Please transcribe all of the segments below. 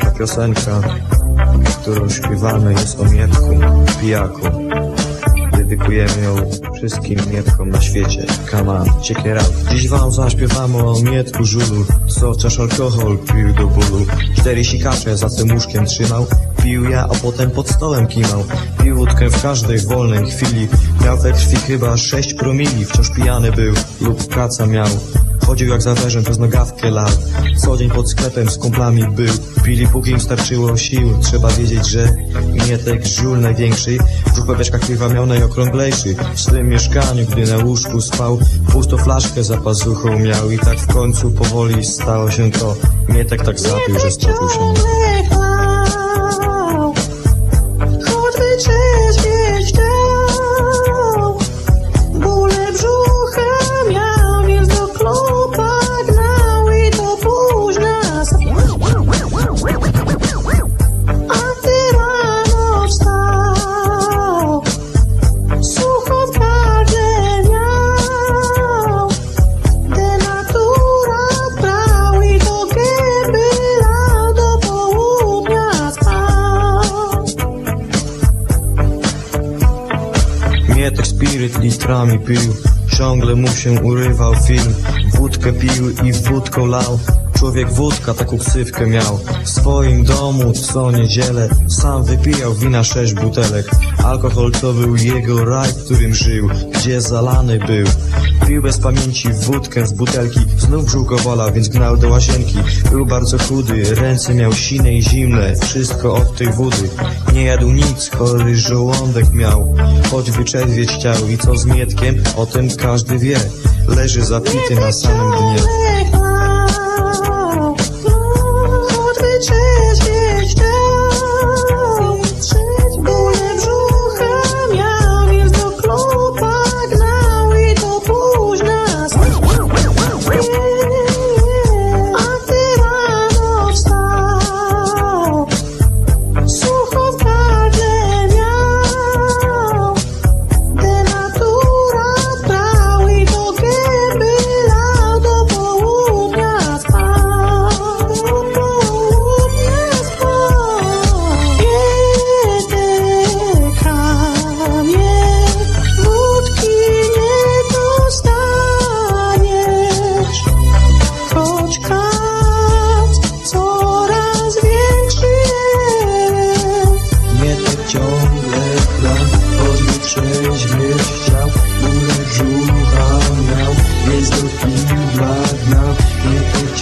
Ta piosenka, którą śpiewamy jest o Mietku, pijaku. Dedykujemy ją wszystkim Mietkom na świecie. It out. Dziś wam zaśpiewamy o Mietku żulu, co wciąż alkohol pił do bólu. Cztery sikacze za tym łóżkiem trzymał, pił ja, a potem pod stołem kimał. Pił łódkę w każdej wolnej chwili, miał we krwi chyba sześć promili, wciąż pijany był lub praca miał. Chodził jak za weżem przez nogawkę lał Co dzień pod sklepem z kumplami był. Pili póki im starczyło sił. Trzeba wiedzieć, że Mietek żul największy. We beczkach piwa miał najokrąglejszy. W swym mieszkaniu, gdy na łóżku spał Pustą flaszkę za pazuchą miał. I tak w końcu powoli stało się to. Mietek tak zapił, że stopił się Mietek spiryt litrami pił. Ciągle mu się urywał film. Wódkę pił i wódką lał Człowiek wódka taką ksywkę miał. W swoim domu co niedzielę Sam wypijał wina sześć butelek. Alkohol to był jego raj, którym żył Gdzie zalany był. Pił bez pamięci wódkę z butelki Znów brzuch wolał, więc gnał do łazienki. Był bardzo chudy, ręce miał sine i zimne Wszystko od tej wody. Nie jadł nic, chory żołądek miał. Choć wyczerwieć chciał i co z Mietkiem O tym każdy wie. Leży zapity na samym dnie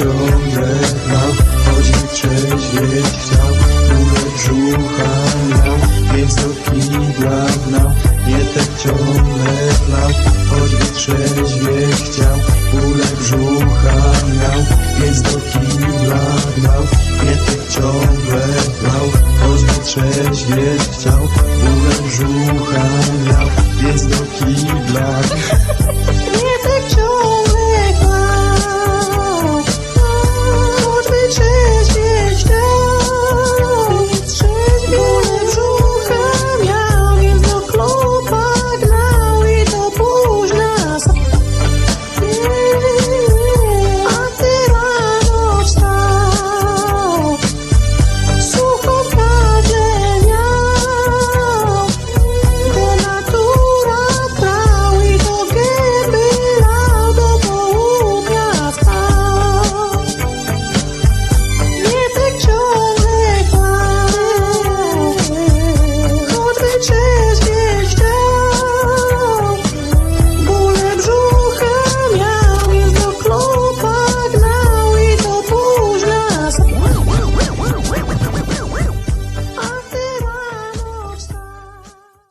ciągle mam Choć wytrzeźwieć chciał. Bóle brzucha miał Więc do kibla gnał. Nie te ciągle plał Choć wytrzeźwieć chciał. Bóle brzucha miał Więc do kibla gnał. Nie te ciągle plał Choć wytrzeźwieć chciał. Bóle brzucha miał Więc do kibla Nie te ciągle